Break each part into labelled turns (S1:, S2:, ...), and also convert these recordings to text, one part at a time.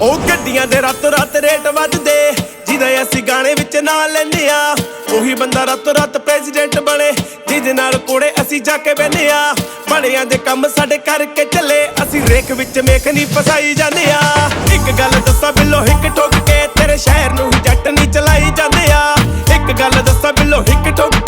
S1: ਉਹ ਗੱਡੀਆਂ ਦੇ ਰਾਤੋਂ ਰਾਤ ਰੇਟ ਵੱਧਦੇ, ਜਿਹਦਾ ਅਸੀਂ ਗਾਣੇ ਵਿੱਚ ਨਾਂ ਲੈਂਦੇ ਆ। ਉਹੀ ਬੰਦਾ ਰਾਤੋਂ ਰਾਤ ਪ੍ਰੈਜ਼ੀਡੈਂਟ ਬਣੇ, ਜਿਹਦੇ ਨਾਲ ਕੋੜੇ ਅਸੀਂ ਜਾ ਕੇ ਬਹਿੰਦੇ ਆ। ਬਣਿਆਂ ਦੇ ਕੰਮ ਸਾਡੇ ਕਰਕੇ ਚੱਲੇ, ਅਸੀਂ ਰੇਖ ਵਿੱਚ ਮੇਖ ਨਹੀਂ ਫਸਾਈ ਜਾਂਦੇ ਆ। ਇੱਕ ਗੱਲ ਦੱਸਾਂ ਬਿੱਲੋ, ਹਿੱਕ ਠੋਕ ਕੇ ਤੇਰੇ ਸ਼ਹਿਰ ਨੂੰ ਹੀ ਜੱਟ ਨਹੀਂ ਚਲਾਈ ਜਾਂਦੇ ਆ। ਇੱਕ ਗੱਲ ਦੱਸਾਂ ਬਿੱਲੋ, ਹਿੱਕ ਠੋਕ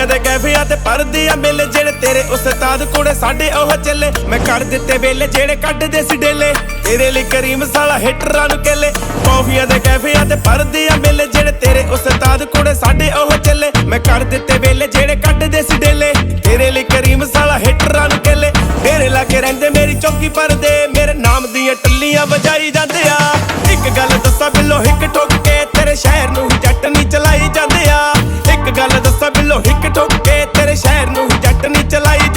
S1: ਉਹ ਦੇ ਕੈਫਿਆਂ ਤੇ ਪਰਦੇ ਆ ਮੇਲੇ ਜਿਹੜੇ ਤੇਰੇ ਉਸਤਾਦ ਕੋਲੇ ਸਾਡੇ ਉਹ ਚੱਲੇ। ਮੈਂ ਕਰ ਦਿੱਤੇ ਵੇਲੇ ਜਿਹੜੇ ਕੱਢਦੇ ਸੀ ਡੇਲੇ। ਤੇਰੇ ਲਈ ਕਰੀਮ ਸਾਲਾ ਹਿੱਟਰਾਂ ਨੂੰ ਕੇਲੇ। ਕੌਫੀਆਂ ਦੇ ਕੈਫਿਆਂ ਤੇ ਪਰਦੇ ਆ ਜਿਹੜੇ ਤੇਰੇ ਉਸਤਾਦ ਕੋਲੇ ਸਾਡੇ ਉਹ ਚੱਲੇ। ਮੈਂ ਕੱਢ ਦਿੱਤੇ ਵੇਲੇ ਜਿਹੜੇ ਕੱਢਦੇ ਸੀ ਡੇਲੇ। ਤੇਰੇ ਲਈ ਕਰੀਮ ਸਾਲਾ ਹਿੱਟਰਾਂ ਨੂੰ ਕੇਲੇ। ਮੇਰੇ ਲਾਗੇ ਰਹਿੰਦੇ ਮੇਰੀ ਚੌਕੀ ਪਰਦੇ ਮੇਰੇ ਨਾਮ ਦੀਆਂ ਟੱਲੀਆਂ ਵਜਾਈ ਜਾਂਦੇ ਆ। ਇੱਕ ਹਿੱਕ ਠੋਕ ਕੇ ਤੇਰੇ ਸ਼ਹਿਰ ਨੂੰ ਹੀ ਜੱਟ ਨਹੀਂ ਚਲਾਈ